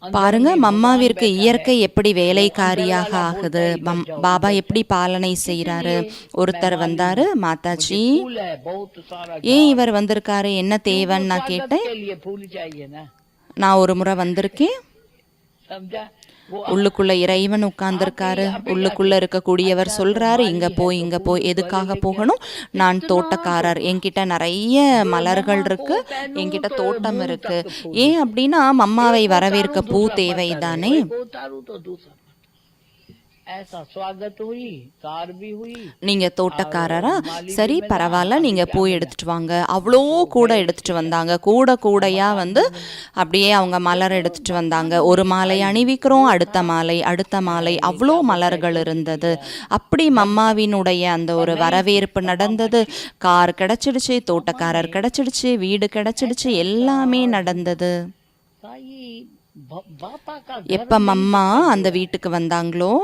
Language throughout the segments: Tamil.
பாருங்க மம்மாவிற்கு இயற்கை எப்படி வேலைக்காரியாக ஆகுது? பாபா எப்படி பாலனை செய்யறாரு ஒருத்தர் வந்தாரு மாதாஜி. ஏன் இவர் வந்திருக்காரு? என்ன தேவைன்னு நான் கேட்டேன். நான் ஒரு முறை வந்திருக்கேன். உள்ளுக்குள்ள இறைவன் உட்கார்ந்திருக்காரு. உள்ளுக்குள்ள இருக்கக்கூடியவர் சொல்றாரு இங்க போய் இங்க போய் எதுக்காக போகணும்? நான் தோட்டக்காரர். என்கிட்ட நிறைய மலர்கள் இருக்கு. என்கிட்ட தோட்டம் இருக்கு. ஏன் அப்படின்னா மம்மாவை வரவேற்க பூ தேவைதானே? நீங்க தோட்டக்காரரா? சரி பரவாயில்ல நீங்க போய் எடுத்துட்டு வாங்க. அவ்வளோ கூட எடுத்துட்டு வந்தாங்க. கூட கூடையா வந்து அப்படியே அவங்க மலர் எடுத்துட்டு வந்தாங்க. ஒரு மாலை அணிவிக்கிறோம் அடுத்த மாலை அடுத்த மாலை. அவ்வளோ மலர்கள் இருந்தது. அப்படி மம்மாவினுடைய அந்த ஒரு வரவேற்பு நடந்தது. கார் கிடைச்சிடுச்சு தோட்டக்காரர் கிடைச்சிடுச்சு வீடு கிடைச்சிடுச்சு எல்லாமே நடந்தது. எப்ப அம்மா அந்த வீட்டுக்கு வந்தாங்களோ?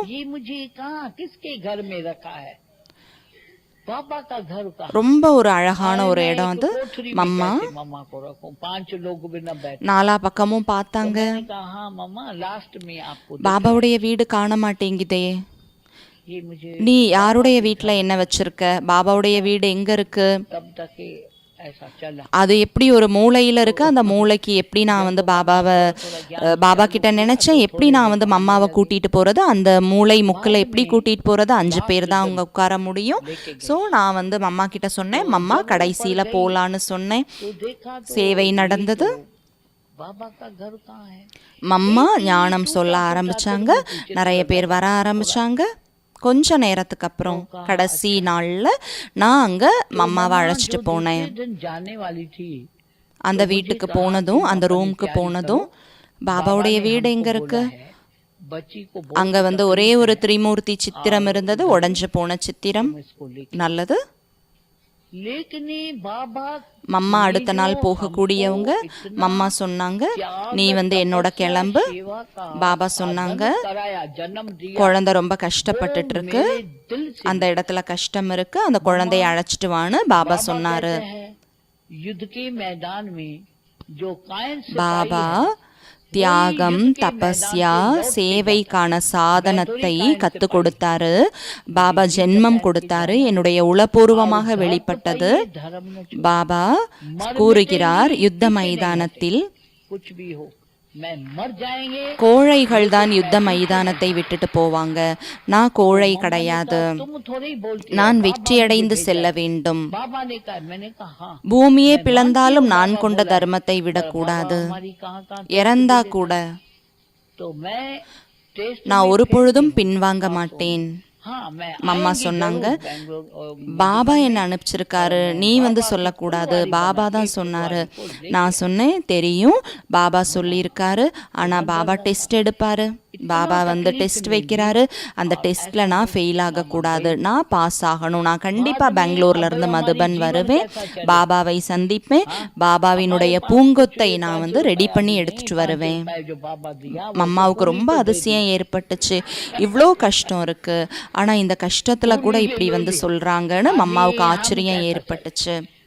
ரொம்ப ஒரு அழகான ஒரு இடம் அது. மம்மா? நாலா பக்கமும் பார்த்தாங்க. பாபாவுடைய வீடு காண மாட்டேங்குதே. நீ யாருடைய வீட்டில் என்ன வச்சிருக்க? பாபாவுடைய வீடு எங்க இருக்கு? அது எப்படி ஒரு மூளையில் இருக்கு? அந்த மூளைக்கு எப்படி நான் வந்து பாபாவை பாபா கிட்ட நினச்சேன்? எப்படி நான் வந்து மம்மாவை கூட்டிகிட்டு போகிறது அந்த மூளை முக்கில் எப்படி கூட்டிகிட்டு போகிறது அஞ்சு பேர் தான் அவங்க உட்கார முடியும். ஸோ நான் வந்து மம்மா கிட்ட சொன்னேன் மம்மா கடைசியில் போகலான்னு சொன்னேன். சேவை நடந்தது. மம்மா ஞானம் சொல்ல ஆரம்பிச்சாங்க. நிறைய பேர் வர ஆரம்பிச்சாங்க. கொஞ்ச நேரத்துக்கு அப்புறம் கடைசி நாளில் நான் அங்கே மம்மாவை அழைச்சிட்டு போனேன். அந்த வீட்டுக்கு போனதும் அந்த ரூமுக்கு போனதும் பாபாவுடைய வீடு எங்கே இருக்கு? அங்கே வந்து ஒரே ஒரு திரிமூர்த்தி சித்திரம் இருந்தது உடஞ்சு போன சித்திரம். நல்லது? மம்மா அடுத்த நாள் போகக்கூடியவங்க மம்மா சொன்னாங்க நீ வந்து என்னோட கிளம்பு. பாபா சொன்னாங்க குழந்தை ரொம்ப கஷ்டப்பட்டுட்டு இருக்கு. அந்த இடத்துல கஷ்டம் இருக்கு. அந்த குழந்தைய அழைச்சிட்டு வான்னு பாபா சொன்னாரு. பாபா தியாகம் தபஸ்யா சேவைக்கான சாதனத்தை கற்றுக் கொடுத்தாரு. பாபா ஜென்மம் கொடுத்தாரு. என்னுடைய உளப்பூர்வமாக வெளிப்பட்டது. பாபா கூறுகிறார் யுத்த மைதானத்தில் கோழைகள் தான் யுத்த மைதானத்தை விட்டுட்டு போவாங்க. நான் கோழை கிடையாது. நான் வெற்றியடைந்து செல்ல வேண்டும். பூமியே பிளந்தாலும் நான் கொண்ட தர்மத்தை விடக்கூடாது. இறந்தா கூட நான் ஒரு பொழுதும் பின்வாங்க மாட்டேன். மம்மா சொன்னாங்க பாபா என்னை அனுப்பிச்சிருக்காரு. நீ வந்து சொல்லக்கூடாது. பாபா தான் சொன்னார். நான் சொன்னேன் தெரியும். பாபா சொல்லியிருக்காரு. ஆனால் பாபா டெஸ்ட் எடுப்பார். பாபா வந்து டெஸ்ட் வைக்கிறாரு. அந்த டெஸ்ட்டில் நான் ஃபெயில் ஆகக்கூடாது. நான் பாஸ் ஆகணும். நான் கண்டிப்பாக பெங்களூர்லேருந்து மதுபன் வருவேன். பாபாவை சந்திப்பேன். பாபாவினுடைய பூங்கொத்தை நான் வந்து ரெடி பண்ணி எடுத்துகிட்டு வருவேன். மம்மாவுக்கு ரொம்ப அதிசயம் ஏற்பட்டுச்சு. இவ்வளோ கஷ்டம் இருக்குது ஆனால் இந்த கஷ்டத்தில் கூட இப்படி வந்து சொல்கிறாங்கன்னு அம்மாவுக்கு ஆச்சரியம் ஏற்பட்டுச்சு.